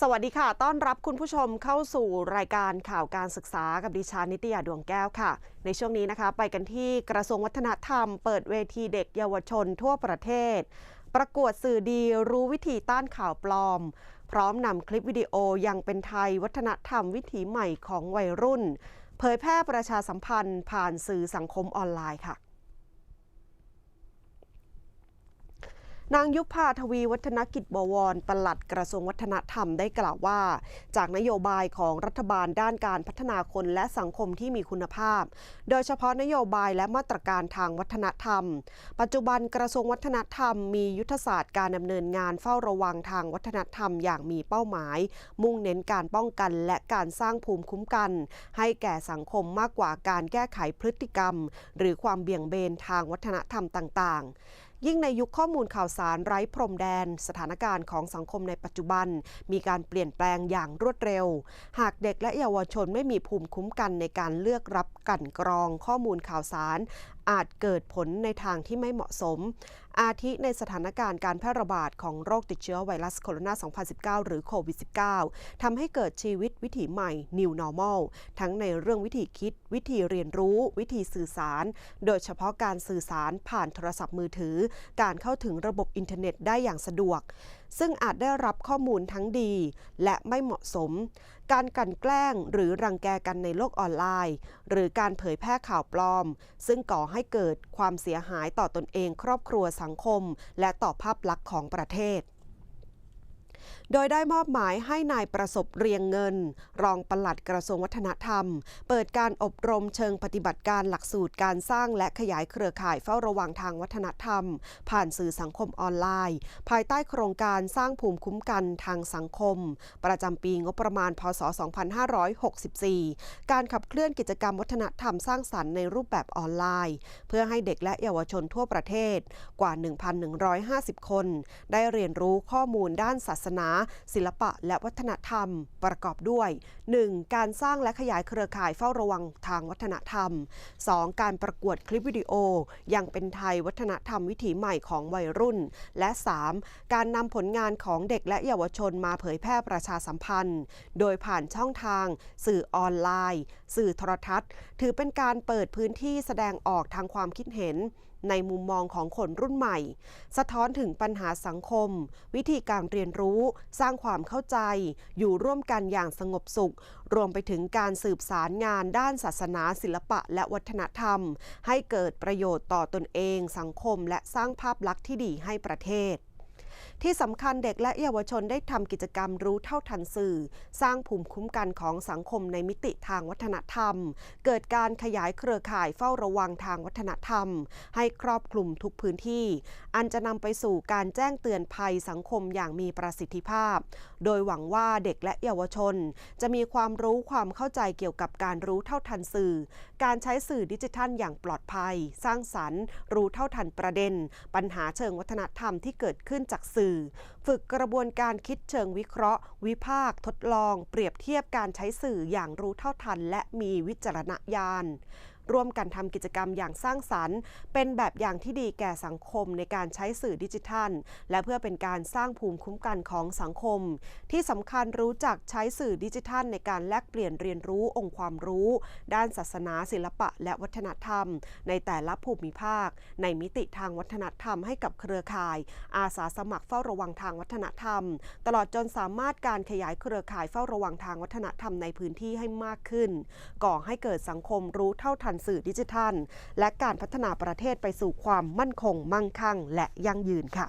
สวัสดีค่ะ ต้อนรับคุณผู้ชมเข้าสู่รายการข่าวการศึกษากับดิฉันนิตยาดวงแก้วค่ะ ในช่วงนี้นะคะ ไปกันที่กระทรวงวัฒนธรรม เปิดเวทีเด็กเยาวชนทั่วประเทศ ประกวดสื่อดีรู้วิธีต้านข่าวปลอม พร้อมนำคลิปวิดีโอยังเป็นไทยวัฒนธรรมวิถีใหม่ของวัยรุ่น เผยแพร่ประชาสัมพันธ์ผ่านสื่อสังคมออนไลน์ค่ะ นางยุพาทวีวัฒนกิจบวรปลัดกระทรวงวัฒนธรรมได้กล่าวว่า จากนโยบายของรัฐบาลด้านการพัฒนาคนและสังคมที่มีคุณภาพ โดยเฉพาะนโยบายและมาตรการทางวัฒนธรรม ปัจจุบันกระทรวงวัฒนธรรมมียุทธศาสตร์การดำเนินงานเฝ้าระวังทางวัฒนธรรมอย่างมีเป้าหมาย มุ่งเน้นการป้องกันและการสร้างภูมิคุ้มกัน ให้แก่สังคมมากกว่าการแก้ไขพฤติกรรม หรือความเบี่ยงเบนทางวัฒนธรรมต่าง ๆ ยิ่งในยุคข้อมูลข่าวสารไร้พรมแดน สถานการณ์ของสังคมในปัจจุบัน มีการเปลี่ยนแปลงอย่างรวดเร็ว หากเด็กและเยาวชนไม่มีภูมิคุ้มกันในการเลือกรับกันกรองข้อมูลข่าวสารอาจเกิดผลในทางที่ไม่เหมาะสม อาทิในสถานการณ์การแพร่ระบาดของโรคติดเชื้อไวรัสโคโรนา 2019 หรือโควิด -19 ทำให้เกิดชีวิตวิถีใหม่ New Normal ทั้งในเรื่องวิธีคิด วิธีเรียนรู้ วิธีสื่อสาร โดยเฉพาะการสื่อสารผ่านโทรศัพท์มือถือ การเข้าถึงระบบอินเทอร์เน็ตได้อย่างสะดวก ซึ่งอาจได้รับข้อมูลทั้งดี และไม่เหมาะสม การกันแกล้งหรือรังแกกันในโลกออนไลน์ หรือการเผยแพร่ข่าวปลอม ซึ่งก่อให้เกิดความเสียหายต่อตนเอง ครอบครัวสังคม และต่อภาพลักษณ์ของประเทศ โดยได้มอบหมายให้นายประสบเรียงเงิน รองปลัดกระทรวงวัฒนธรรม เปิดการอบรมเชิงปฏิบัติการหลักสูตรการสร้างและขยายเครือข่ายเฝ้าระวังทางวัฒนธรรม ผ่านสื่อสังคมออนไลน์ ภายใต้โครงการสร้างภูมิคุ้มกันทางสังคม ประจำปีงบประมาณ พศ 2564 การขับเคลื่อนกิจกรรมวัฒนธรรมสร้างสรรค์ในรูปแบบออนไลน์ เพื่อให้เด็กและเยาวชนทั่วประเทศกว่า 1,150 คน ได้เรียนรู้ข้อมูลด้านศาสนา ศิลปะและวัฒนธรรม ประกอบด้วย 1. การสร้างและขยายเครือข่ายเฝ้าระวังทางวัฒนธรรม 2. การประกวดคลิปวิดีโอ ยังเป็นไทยวัฒนธรรมวิถีใหม่ของวัยรุ่น และ 3. การนำผลงานของเด็กและเยาวชนมาเผยแพร่ประชาสัมพันธ์ โดยผ่านช่องทาง สื่อออนไลน์ สื่อโทรทัศน์ ถือเป็นการเปิดพื้นที่แสดงออกทางความคิดเห็น ในมุมมองของคนรุ่นใหม่ สะท้อนถึงปัญหาสังคม วิธีการเรียนรู้ สร้างความเข้าใจ อยู่ร่วมกันอย่างสงบสุข รวมไปถึงการสืบสารงานด้านศาสนา ศิลปะ และวัฒนธรรม ให้เกิดประโยชน์ต่อตนเอง สังคม และสร้างภาพลักษณ์ที่ดีให้ประเทศ ที่สำคัญเด็กและเยาวชนได้ทำกิจกรรมรู้เท่าทันสื่อ สร้างภูมิคุ้มกันของสังคมในมิติทางวัฒนธรรม เกิดการขยายเครือข่ายเฝ้าระวังทางวัฒนธรรม ให้ครอบคลุมทุกพื้นที่ อันจะนำไปสู่การแจ้งเตือนภัยสังคมอย่างมีประสิทธิภาพ โดยหวังว่าเด็กและเยาวชน จะมีความรู้ความเข้าใจเกี่ยวกับการรู้เท่าทันสื่อ การใช้สื่อดิจิทัลอย่างปลอดภัย สร้างสรรค์ รู้เท่าทันประเด็น ปัญหาเชิงวัฒนธรรมที่เกิดขึ้นจากสื่อฝึกกระบวนการคิดเชิงวิเคราะห์ วิพากษ์ทดลอง เปรียบเทียบการใช้สื่ออย่างรู้เท่าทัน และมีวิจารณญาณ ร่วมกันทำกิจกรรมอย่างสร้างสรรค์ เป็นแบบอย่างที่ดีแก่สังคมในการใช้สื่อดิจิทัล และเพื่อเป็นการสร้างภูมิคุ้มกันของสังคม ที่สำคัญรู้จักใช้สื่อดิจิทัล ในการแลกเปลี่ยนเรียนรู้องค์ความรู้ ด้านศาสนาศิลปะ และวัฒนธรรม ในแต่ละภูมิภาค ในมิติทางวัฒนธรรมให้กับเครือข่าย อาสาสมัครเฝ้าระวังทางวัฒนธรรม ตลอดจนสามารถการขยายเครือข่ายเฝ้าระวังทางวัฒนธรรมในพื้นที่ให้มากขึ้น ก่อให้เกิดสังคมรู้เท่าทันนสื่อดิจิทัล และการพัฒนาประเทศไปสู่ความมั่นคง มั่งคั่ง และยั่งยืนค่ะ